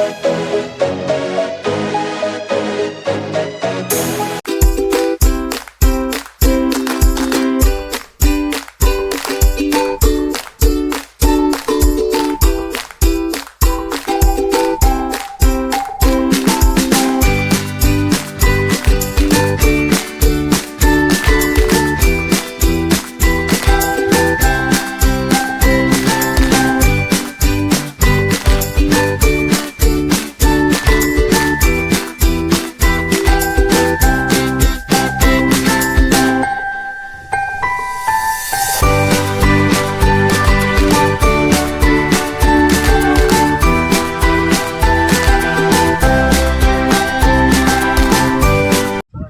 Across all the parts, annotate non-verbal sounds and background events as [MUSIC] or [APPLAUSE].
Bye.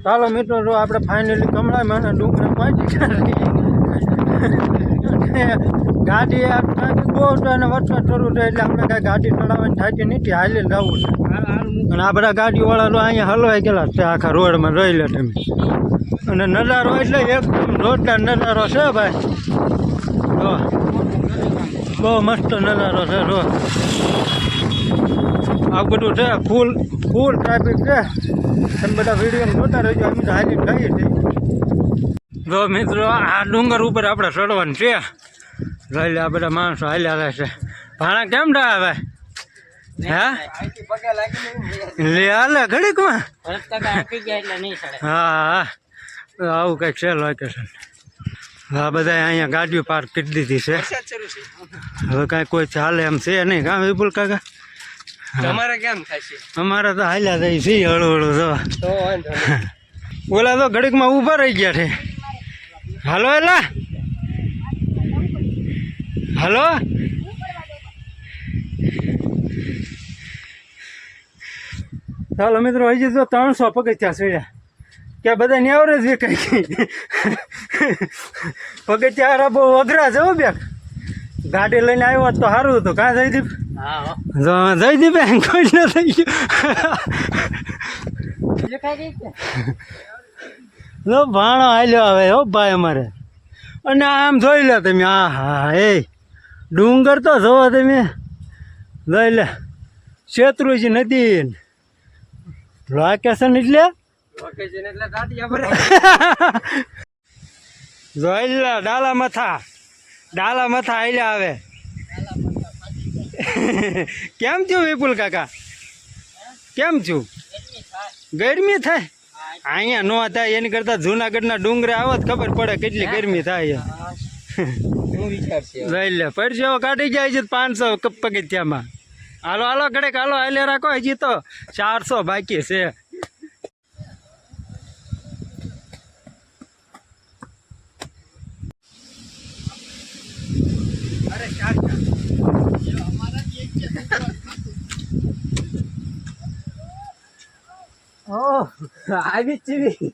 ચાલો મિત્રો, જો આપણે ફાઇનલી કમળામાં અને ડુંગરા પહોંચી. ગાડી બહુ અને વરસાદ શરૂ થાય એટલે આપણે કાંઈ ગાડી ચલાવવાની થાય નથી હાલી જવું છે. અને બધા ગાડીવાળા તો અહીંયા હલવાઈ ગયેલા છે, આખા રોડમાં રહી લે તમે. અને નજારો એટલે એકદમ જોરદાર નજારો છે ભાઈ. જો. બહુ મસ્ત નજારો છે, જો. આ બધું છે ફૂલ ફૂલ ટ્રાફિક છે. તમે બધા વીડિયો જોતા રહેજો અમે તો હાલી જઈએ છીએ. જો મિત્રો આ ડુંગર ઉપર આપણે ચડવાનું છે. જોઈ લે આ બધા માણસો હાલ્યા રહે છે. ભાણા કેમ રહ્યા હવે? હે? લે હાલે ઘડીકમાં હા હા. આવું કંઈક છે લોકેશન હા બધા અહીંયા ગાડીઓ પાર્ક કરી દીધી છે. હવે કાંઈ કોઈ ચાલે એમ છે નહીં. કાં વિપુલ કાકા? તમારે કેમ થશે અમારે તો હાલ્યા જાય છે હળુ હળુ તો. ઓલા તો ઘડીકમાં ઊભા રહી ગયા છે. હાલો એલા. હાલો. ચાલો મિત્રો હજી તો ત્રણસો પગથિયા છોડ્યા કે બધા નેવરેજ વેકાઈ ગઈ પગથિયા બહુ અઘરા છે બે ગાડી લઈને આવ્યો તો સારું હતું. કાં જયદીપ. જો જયદીપ કોઈ ન થઈ ગયું. લો ભાણો હાલ્યો આવે હો ભાઈ અમારે. અને આમ જોઈ લો તમે આ હા એ. ડુંગર તો જોવો તમે. જોઈ લે. શેત્રુજી નદી. લોકેશન એટલે. [LAUGHS] જોઈ લે ડાલા મથા. ડાલા મથા હાલ્યા આવે [LAUGHS] કેમ થયું વિપુલ કાકા? કેમ થયું? ગરમી થાય? અહીંયા નો થાય, એની કરતા જુનાગઢના ડુંગરે આવો જ ખબર પડે કેટલી ગરમી થાય લઈ લે પરસેવો કાઢી જાય છે પાંચસો પગથિયામાં. હાલો હાલો, ઘડેક હાલો હાલે રાખો, હજી તો ચારસો બાકી છે. ઓહ, આવી ચીવી.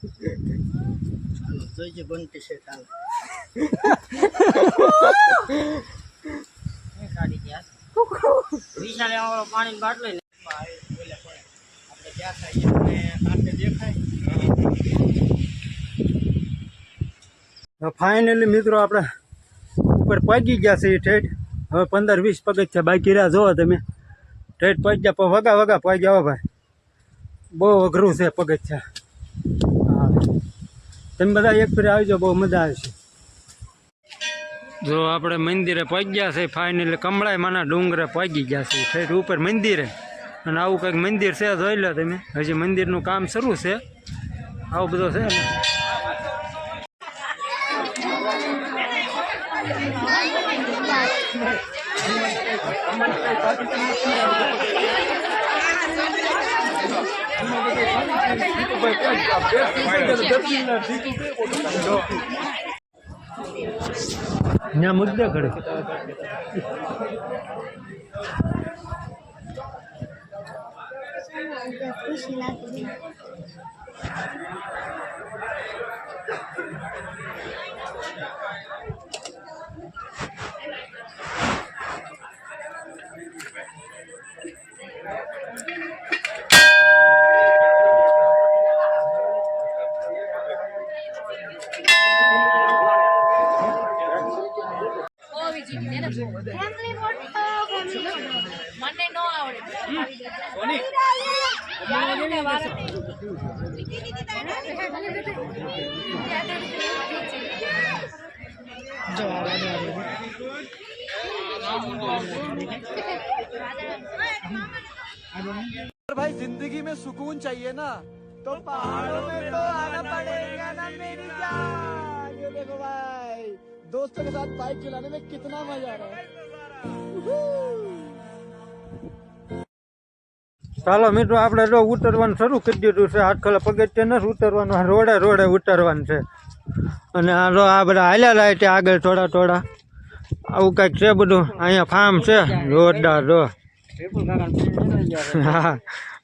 ફાઇનલી મિત્રો આપણે ઉપર પહોંચી ગયા છે ઠેઠ. હવે પંદર વીસ પગથિયા બાકી રહ્યા જોવો તમે. ઠેઠ પહોંચ્યા પણ વગા વગા પહોંચ્યા હો ભાઈ. બહુ અઘરું છે પગથિયા. હા. તમે બધા એક ફેર આવજો બહુ મજા આવશે જો આપણે મંદિરે પહોંચ્યા છે ફાઇનલી કમળાઈ માના ડુંગરે પહોંચી ગયા છે. ફેર ઉપર મંદિરે. અને આવું કંઈક મંદિર છે, જોઈ લો તમે. હજી મંદિરનું કામ શરૂ છે. આવું બધું છે. ને ત્યાં મુદ્દે ખડે ફેમિલી ફોટો ફેમિલી ફોટો મને નો આવડે भाई, ज़िंदगी में सुकून चाहिए ना तो पहाड़ों में तो आना पड़ेगा ना मेरी जान। ये देखो भाई, दोस्तों के साथ बाइक चलाने में कितना मज़ा आ रहा है। ચાલો મિત્રો, આપણે જો ઉતરવાનું શરૂ કરી દીધું છે. આજકાલ પગથિયે નથી ઉતરવાનું રોડે રોડે ઉતરવાનું છે. અને આ જો આ બધા હાલ્યા લાય છે આગળ થોડા થોડા. આવું કંઈક છે બધું? અહીંયા ફાર્મ છે. જોરદાર, જો. હા.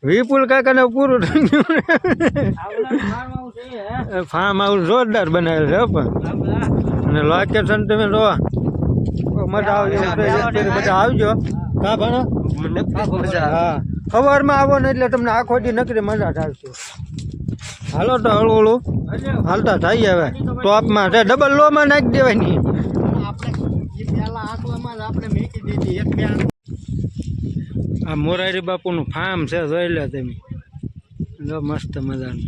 વિપુલ કાકાને પૂરું થઈ ગયું ફાર્મ હાઉસ જોરદાર બનાવેલ છે પણ. અને લોકેશન તમે જો મજા આવી. બધા આવજો. કા ભણો. હા સવારમાં આવો ને એટલે તમને આખો દી નકરી મજા આવશે હાલો તો હળવું હળવું હાલતા થઈ હવે. ટોપમાં છે. ડબલ લોમાં નાખી દેવાની. આ મોરારી બાપુનું ફાર્મ છે જોઈ લે તમે. જો મસ્ત મજાનું.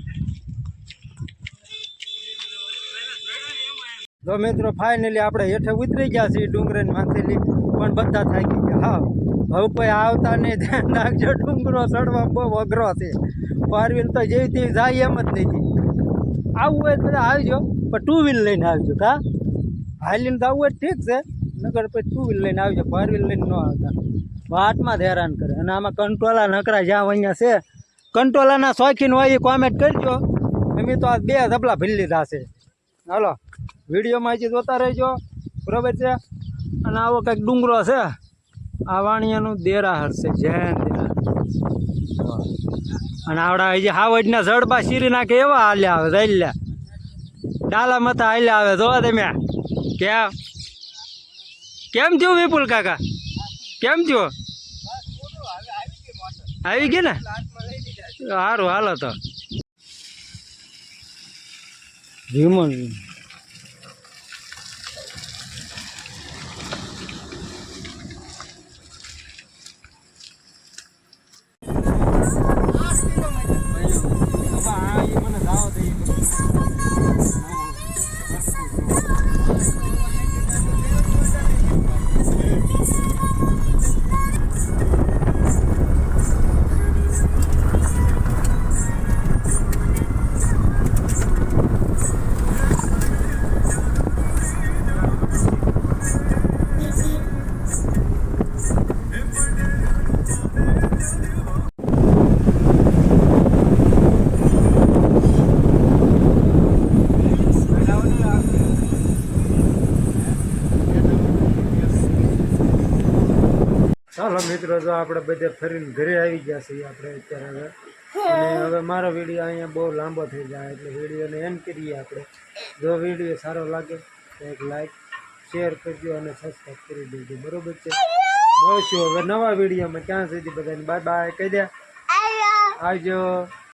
તો મિત્રો ફાઇનલી આપણે હેઠે ઉતરી ગયા છીએ ડુંગરે માથેલી પણ બધા થાકી ગયા. હા. હવે કોઈ આવતા નહીં. ધ્યાન રાખજો ડુંગરો ચડવા બહુ અઘરો છે. ફોર વ્હીલ તો જેવી તેવી જાય એમ જ નથી. આવવું હોય બધા આવજો, પણ ટુ વ્હીલ લઈને આવજો કા હાલીને તો આવવું હોય ઠીક છે. નગર પછી ટુ વ્હીલ લઈને આવજો ફોર વ્હીલ લઈને ન આવતા. વાતમાં જ હેરાન કરે. અને આમાં કંટ્રોલા નકરા જ્યાં અહીંયા છે કંટ્રોલાના શોખીન હોય એ કોમેન્ટ કરજો. અમે તો આ બે ધબલા ભરી લીધા છે. હાલો, વિડીયોમાં હજી જોતા રહેજો. બરોબર છે? અને આવો કંઈક ડુંગરો છે. આ દેરા છે જૈન દેરાહર અને આવડા હજી હાવડના ઝડબા શીરી નાખે એવા હાલ્યા આવે હાલ્યા ડાલા મથા હાલ્યા આવે, જોવા તમે? કેમ કેમ થયું વિપુલ કાકા? કેમ થયું? આવી ગઈ ને? સારું હાલો તો. વિમલ. ચાલો મિત્રો જો આપણે બધે ફરીને ઘરે આવી ગયા છીએ આપણે અત્યારે હવે. અને હવે મારો વીડિયો અહીંયા બહુ લાંબો થઈ જાય એટલે વિડીયોને એન્ડ કરીએ આપણે. જો વીડિયો સારો લાગે તો એક લાઈક શેર કરજો અને સબસ્ક્રાઈબ કરી દેજો. બરોબર છે? મળશું હવે નવા વિડીયોમાં. ક્યાં સુધી બધાને બાય બાય કહી દે. આવજો.